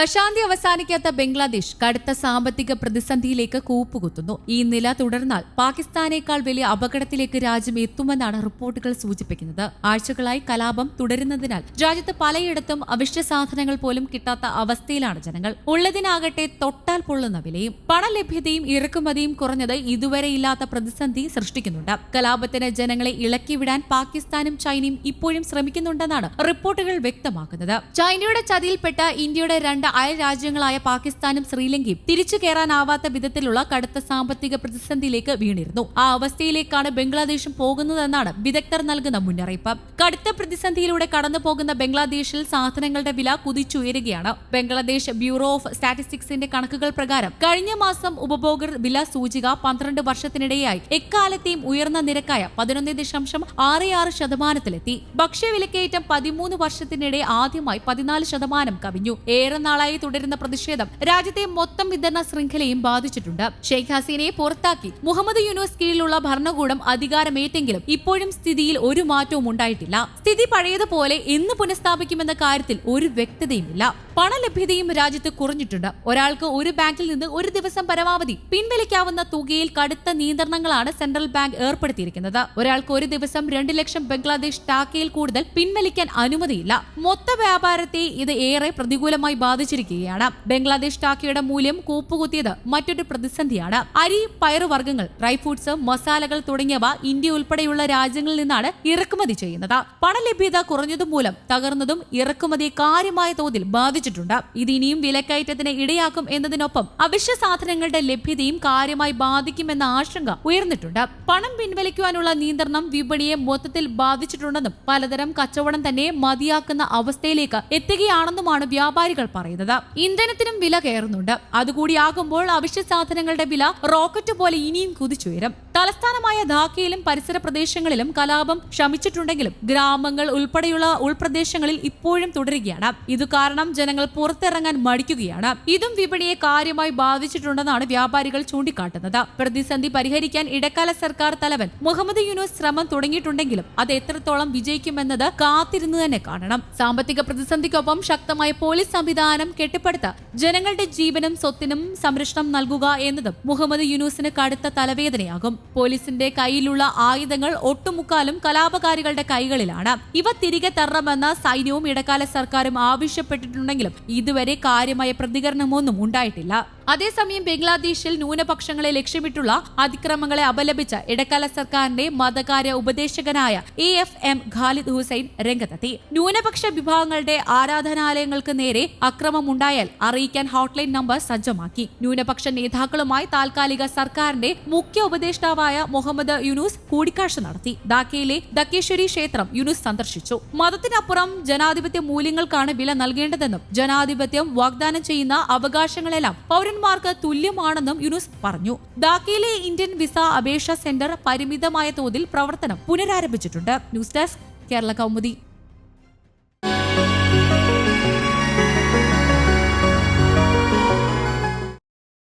അശാന്തി അവസാനിക്കാത്ത ബംഗ്ലാദേശ് കടുത്ത സാമ്പത്തിക പ്രതിസന്ധിയിലേക്ക് കൂപ്പുകുത്തുന്നു. ഈ നില തുടർന്നാൽ പാകിസ്ഥാനേക്കാൾ വലിയ അപകടത്തിലേക്ക് രാജ്യം എത്തുമെന്നാണ് റിപ്പോർട്ടുകൾ സൂചിപ്പിക്കുന്നത്. ആഴ്ചകളായി കലാപം തുടരുന്നതിനാൽ രാജ്യത്ത് പലയിടത്തും അവശ്യ സാധനങ്ങൾ പോലും കിട്ടാത്ത അവസ്ഥയിലാണ് ജനങ്ങൾ. ഉള്ളതിനാകട്ടെ തൊട്ടാൽ പൊള്ളുന്ന വിലയും പണലഭ്യതയും ഇറക്കുമതിയും കുറഞ്ഞത് ഇതുവരെ ഇല്ലാത്ത പ്രതിസന്ധി സൃഷ്ടിക്കുന്നുണ്ട്. കലാപത്തിന് ജനങ്ങളെ ഇളക്കിവിടാൻ പാകിസ്ഥാനും ചൈനയും ഇപ്പോഴും ശ്രമിക്കുന്നുണ്ടെന്നാണ് റിപ്പോർട്ടുകൾ വ്യക്തമാക്കുന്നത്. ചൈനയുടെ ചതിയിൽപ്പെട്ട ഇന്ത്യയുടെ അയൽ രാജ്യങ്ങളായ പാകിസ്ഥാനും ശ്രീലങ്കയും തിരിച്ചു കയറാനാവാത്ത വിധത്തിലുള്ള കടുത്ത സാമ്പത്തിക പ്രതിസന്ധിയിലേക്ക് വീണിരുന്നു. ആ അവസ്ഥയിലേക്കാണ് ബംഗ്ലാദേശും പോകുന്നതെന്നാണ് വിദഗ്ധർ നൽകുന്ന മുന്നറിയിപ്പ്. കടുത്ത പ്രതിസന്ധിയിലൂടെ കടന്നു പോകുന്ന ബംഗ്ലാദേശിൽ സാധനങ്ങളുടെ വില കുതിച്ചുയരുകയാണ്. ബംഗ്ലാദേശ് ബ്യൂറോ ഓഫ് സ്റ്റാറ്റിസ്റ്റിക്സിന്റെ കണക്കുകൾ പ്രകാരം കഴിഞ്ഞ മാസം ഉപഭോഗർ വില സൂചിക പന്ത്രണ്ട് വർഷത്തിനിടെയായി. എക്കാലത്തെയും ഉയർന്ന നിരക്കായ പതിനൊന്ന് ദശാംശം ആറ് ആറ് ശതമാനത്തിലെത്തി. ഭക്ഷ്യവിലക്കയറ്റം പതിമൂന്ന് വർഷത്തിനിടെ ആദ്യമായി പതിനാല് ശതമാനം കവിഞ്ഞു. ഏറെ നാളായി തുടരുന്ന പ്രതിഷേധം രാജ്യത്തെ മൊത്തം വിതരണ ശൃംഖലയും ബാധിച്ചിട്ടുണ്ട്. ഷെയ്ഖ് ഹസീനയെ പുറത്താക്കി മുഹമ്മദ് യൂനുസ് കീഴിലുള്ള ഭരണകൂടം അധികാരമേറ്റെങ്കിലും ഇപ്പോഴും സ്ഥിതിയിൽ ഒരു മാറ്റവും ഉണ്ടായിട്ടില്ല. സ്ഥിതി പഴയതുപോലെ എന്ന് പുനഃസ്ഥാപിക്കുമെന്ന കാര്യത്തിൽ ഒരു വ്യക്തതയുമില്ല. പണലഭ്യതയും രാജ്യത്ത് കുറഞ്ഞിട്ടുണ്ട്. ഒരാൾക്ക് ഒരു ബാങ്കിൽ നിന്ന് ഒരു ദിവസം പരമാവധി പിൻവലിക്കാവുന്ന തുകയിൽ കടുത്ത നിയന്ത്രണങ്ങളാണ് സെൻട്രൽ ബാങ്ക് ഏർപ്പെടുത്തിയിരിക്കുന്നത്. ഒരാൾക്ക് ഒരു ദിവസം രണ്ട് ലക്ഷം ബംഗ്ലാദേശ് ടാക്കയിൽ കൂടുതൽ പിൻവലിക്കാൻ അനുമതിയില്ല. മൊത്ത വ്യാപാരത്തെ ഇത് ഏറെ പ്രതികൂലമായി ബാധിച്ചിരിക്കുകയാണ്. ബംഗ്ലാദേശ് ടാക്കയുടെ മൂല്യം കൂപ്പുകുത്തിയത് മറ്റൊരു പ്രതിസന്ധിയാണ്. അരി പയറുവർഗങ്ങൾ ഡ്രൈ ഫ്രൂട്ട്സ് മസാലകൾ തുടങ്ങിയവ ഇന്ത്യ ഉൾപ്പെടെയുള്ള രാജ്യങ്ങളിൽ നിന്നാണ് ഇറക്കുമതി ചെയ്യുന്നത്. പണലഭ്യത കുറഞ്ഞതും മൂലം തകർന്നതും ഇറക്കുമതി കാര്യമായ തോതിൽ ബാധിച്ചിട്ടുണ്ട്. ഇത് ഇനിയും വിലക്കയറ്റത്തിന് ഇടയാക്കും എന്നതിനൊപ്പം അവശ്യ സാധനങ്ങളുടെ ലഭ്യതയും കാര്യമായി ബാധിക്കുമെന്ന ആശങ്ക ഉയർന്നിട്ടുണ്ട്. പണം പിൻവലിക്കുവാനുള്ള നിയന്ത്രണം വിപണിയെ മൊത്തത്തിൽ ബാധിച്ചിട്ടുണ്ടെന്നും പലതരം കച്ചവടം തന്നെ മതിയാക്കുന്ന അവസ്ഥയിലേക്ക് എത്തുകയാണെന്നുമാണ് വ്യാപാരികൾ പറയുന്നത്. ഇന്ധനത്തിനും വില കയറുന്നുണ്ട്. അതുകൂടിയാകുമ്പോൾ അവശ്യ സാധനങ്ങളുടെ വില റോക്കറ്റ് പോലെ ഇനിയും കുതിച്ചുയരും. തലസ്ഥാനമായ ധാക്കയിലും പരിസര പ്രദേശങ്ങളിലും കലാപം ശമിച്ചിട്ടുണ്ടെങ്കിലും ഗ്രാമങ്ങൾ ഉൾപ്പെടെയുള്ള ഉൾപ്രദേശങ്ങളിൽ ഇപ്പോഴും തുടരുകയാണ്. ഇതുകാരണം ജനങ്ങൾ പുറത്തിറങ്ങാൻ മടിക്കുകയാണ്. ഇതും വിപണിയെ കാര്യമായി ബാധിച്ചിട്ടുണ്ടെന്നാണ് വ്യാപാരികൾ ചൂണ്ടിക്കാട്ടുന്നത്. പ്രതിസന്ധി പരിഹരിക്കാൻ ഇടക്കാല സർക്കാർ തലവൻ മുഹമ്മദ് യൂനുസ് ശ്രമം തുടങ്ങിയിട്ടുണ്ടെങ്കിലും അത് എത്രത്തോളം വിജയിക്കുമെന്നത് കാത്തിരുന്നു തന്നെ കാണണം. സാമ്പത്തിക പ്രതിസന്ധിക്കൊപ്പം ശക്തമായ പോലീസ് സംവിധാനം കെട്ടിപ്പടുത്ത ജനങ്ങളുടെ ജീവനും സ്വത്തിനും സംരക്ഷണം നൽകുക എന്നതും മുഹമ്മദ് യൂനുസിന് കടുത്ത തലവേദനയാകും. പോലീസിന്റെ കയ്യിലുള്ള ആയുധങ്ങൾ ഒട്ടുമുക്കാലും കലാപകാരികളുടെ കൈകളിലാണ്. ഇവ തിരികെ തരണമെന്ന സൈന്യവും ഇടക്കാല സർക്കാരും ആവശ്യപ്പെട്ടിട്ടുണ്ടെങ്കിലും ഇതുവരെ കാര്യമായ പ്രതികരണമൊന്നും ഉണ്ടായിട്ടില്ല. അതേസമയം ബംഗ്ലാദേശിൽ ന്യൂനപക്ഷങ്ങളെ ലക്ഷ്യമിട്ടുള്ള അതിക്രമങ്ങളെ അപലപിച്ച ഇടക്കാല സർക്കാരിന്റെ മതകാര്യ ഉപദേശകനായ A F M Khalid Hussain രംഗത്തെത്തി. ന്യൂനപക്ഷ വിഭാഗങ്ങളുടെ ആരാധനാലയങ്ങൾക്ക് നേരെ അക്രമമുണ്ടായാൽ അറിയിക്കാൻ ഹോട്ട്ലൈൻ നമ്പർ സജ്ജമാക്കി. ന്യൂനപക്ഷ നേതാക്കളുമായി താൽക്കാലിക സർക്കാരിന്റെ മുഖ്യ ഉപദേഷ്ടാവായ മുഹമ്മദ് യുനൂസ് കൂടിക്കാഴ്ച നടത്തി. ധാക്കയിലെ ദക്കേശ്വരി ക്ഷേത്രം യുനൂസ് സന്ദർശിച്ചു. മതത്തിനപ്പുറം ജനാധിപത്യ മൂല്യങ്ങൾക്കാണ് വില നൽകേണ്ടതെന്നും ജനാധിപത്യം വാഗ്ദാനം ചെയ്യുന്ന അവകാശങ്ങളെല്ലാം പൗരന്മാർക്ക് തുല്യമാണെന്നും യുനുസ് പറഞ്ഞു. ധാക്കയിലെ ഇന്ത്യൻ വിസ അപേക്ഷ സെന്റർ പരിമിതമായ തോതിൽ പ്രവർത്തനം പുനരാരംഭിച്ചിട്ടുണ്ട്. News desk Kerala Kaumudi.